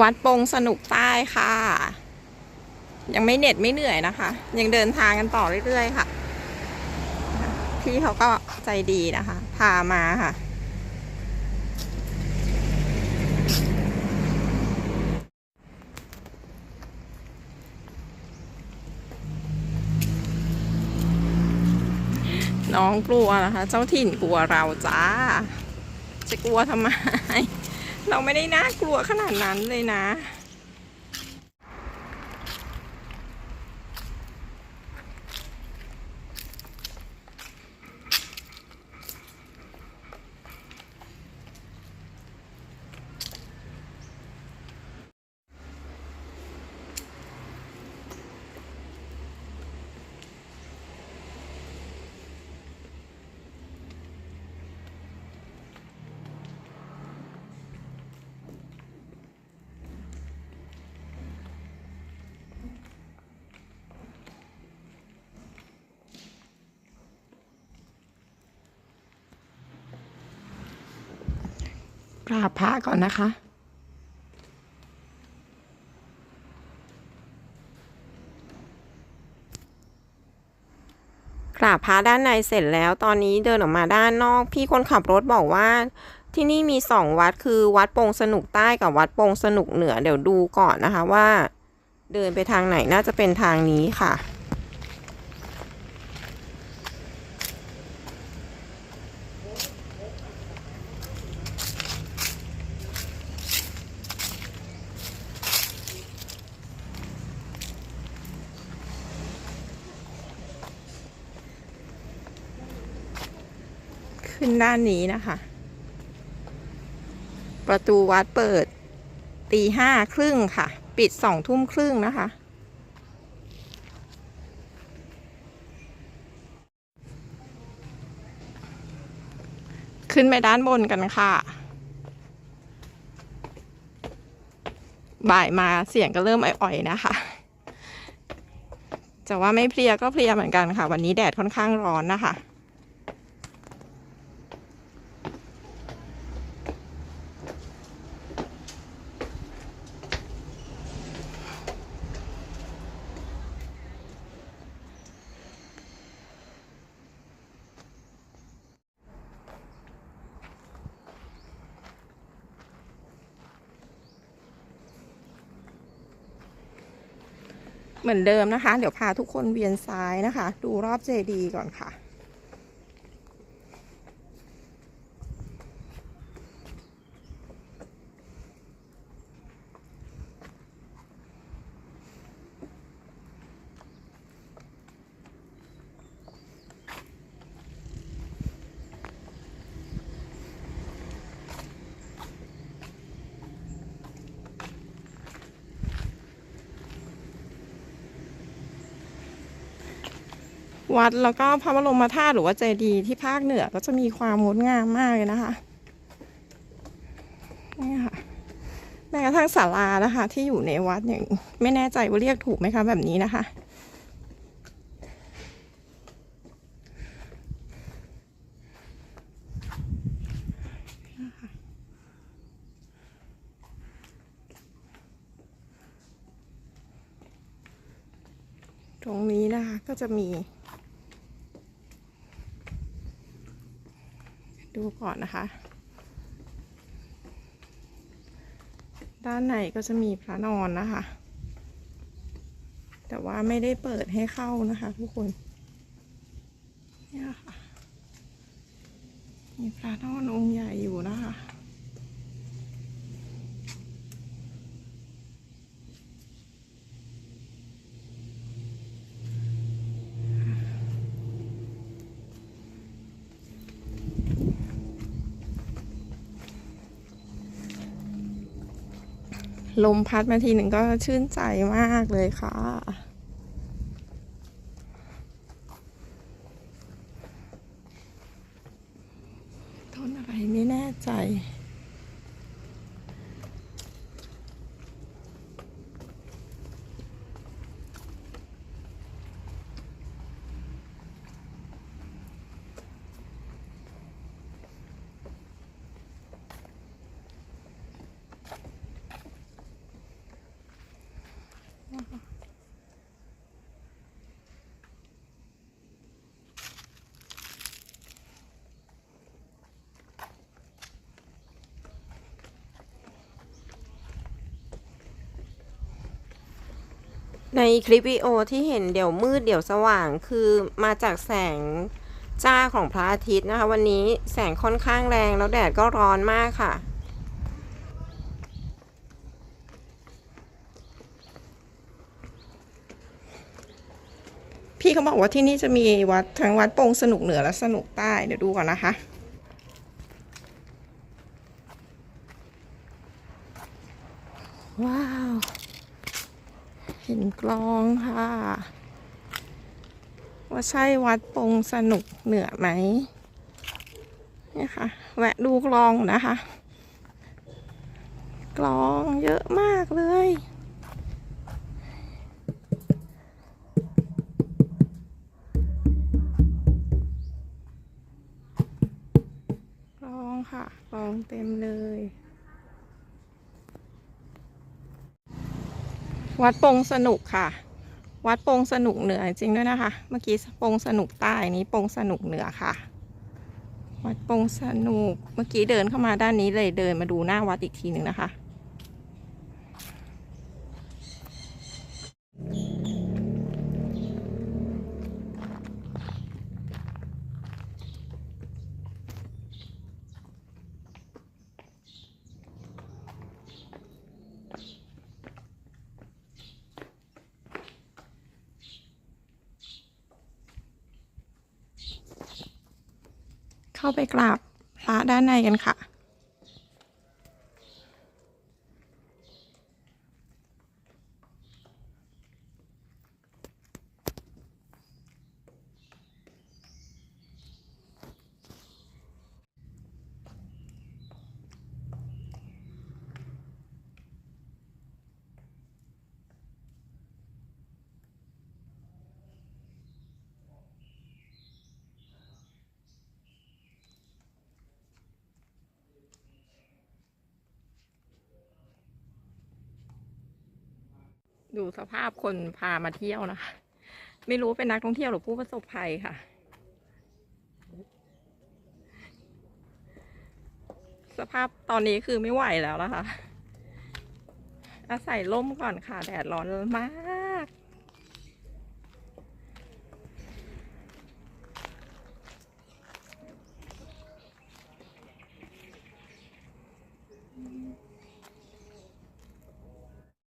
วัดปงสนุกใต้ค่ะ ยังไม่เหน็ดไม่เหนื่อยนะคะ ยังเดินทางกันต่อเรื่อยๆค่ะ พี่เขาก็ใจดีนะคะ พามาค่ะน้องกลัวนะคะ เจ้าถิ่นกลัวเราจ้า จะกลัวทำไม เราไม่ได้น่ากลัวขนาดนั้นเลยนะ ราบพระก่อนนะคะ กราบพระด้านในเสร็จแล้ว ตอนนี้เดินออกมาด้านนอก พี่คนขับรถบอกว่าที่นี่มีสองวัดคือวัดโปงสนุกใต้กับวัดโปงสนุกเหนือเดี๋ยวดูก่อนนะคะว่า เดินไปทางไหนน่าจะเป็นทางนี้ค่ะ ขึ้นด้านนี้นะคะ ประตูวัดเปิดตีห้าครึ่งค่ะ ปิดสองทุ่มครึ่งนะคะ ขึ้นไปด้านบนกันค่ะ บ่ายมาเสียงก็เริ่มอ่อยๆนะคะจะว่าไม่เพลียก็เพลียเหมือนกันค่ะ วันนี้แดดค่อนข้างร้อนนะคะ เหมือนเดิมนะคะ เดี๋ยวพาทุกคนเวียนซ้ายนะคะ ดูรอบเจดีก่อนค่ะ วัดแล้วก็พระบรมธาตุหรือว่าเจดีย์ที่ภาคเหนือก็จะมีความงดงามมากเลยนะคะนี่ค่ะแม้กระทั่งศาลานะคะ ที่อยู่ในวัดอย่างไม่แน่ใจว่าเรียกถูกไหมคะแบบนี้นะคะ ตรงนี้นะคะก็จะมี ดูก่อนนะคะ ด้านในก็จะมีพระนอนนะคะ แต่ว่าไม่ได้เปิดให้เข้านะคะทุกคนเนี่ยค่ะ มีพระนอนองค์ใหญ่อยู่นะคะ ลมพัดมาทีหนึ่งก็ชื่นใจมากเลยค่ะ ต้นอะไรไม่แน่ใจ ในคลิปวิดีโอที่เห็นเดี๋ยวมืดเดี๋ยวสว่างคือมาจากแสงจ้าของพระอาทิตย์นะคะ วันนี้แสงค่อนข้างแรงแล้วแดดก็ร้อนมากค่ะ พี่เขาบอกว่าที่นี่จะมีวัดทั้งวัดโป่งสนุกเหนือและสนุกใต้เดี๋ยวดูก่อนนะคะว้าว เห็นกลองค่ะ ว่าใช่วัดปงสนุกเหนือไหมเนี่ยค่ะ แวะดูกลองนะคะ กลองเยอะมากเลยกลองค่ะกลองเต็มเลย วัดปงสนุกค่ะ วัดปงสนุกเหนือจริงด้วยนะคะ เมื่อกี้ปงสนุกใต้นี้ปงสนุกเหนือค่ะ วัดปงสนุก เมื่อกี้เดินเข้ามาด้านนี้เลยเดินมาดูหน้าวัดอีกทีหนึ่งนะคะ เข้าไปกราบพระด้านในกันค่ะ ดูสภาพคนพามาเที่ยวนะคะ ไม่รู้เป็นนักท่องเที่ยวหรือผู้ประสบภัยค่ะ สภาพตอนนี้คือไม่ไหวแล้วนะคะ อาศัยร่มก่อนค่ะ แดดร้อนมาก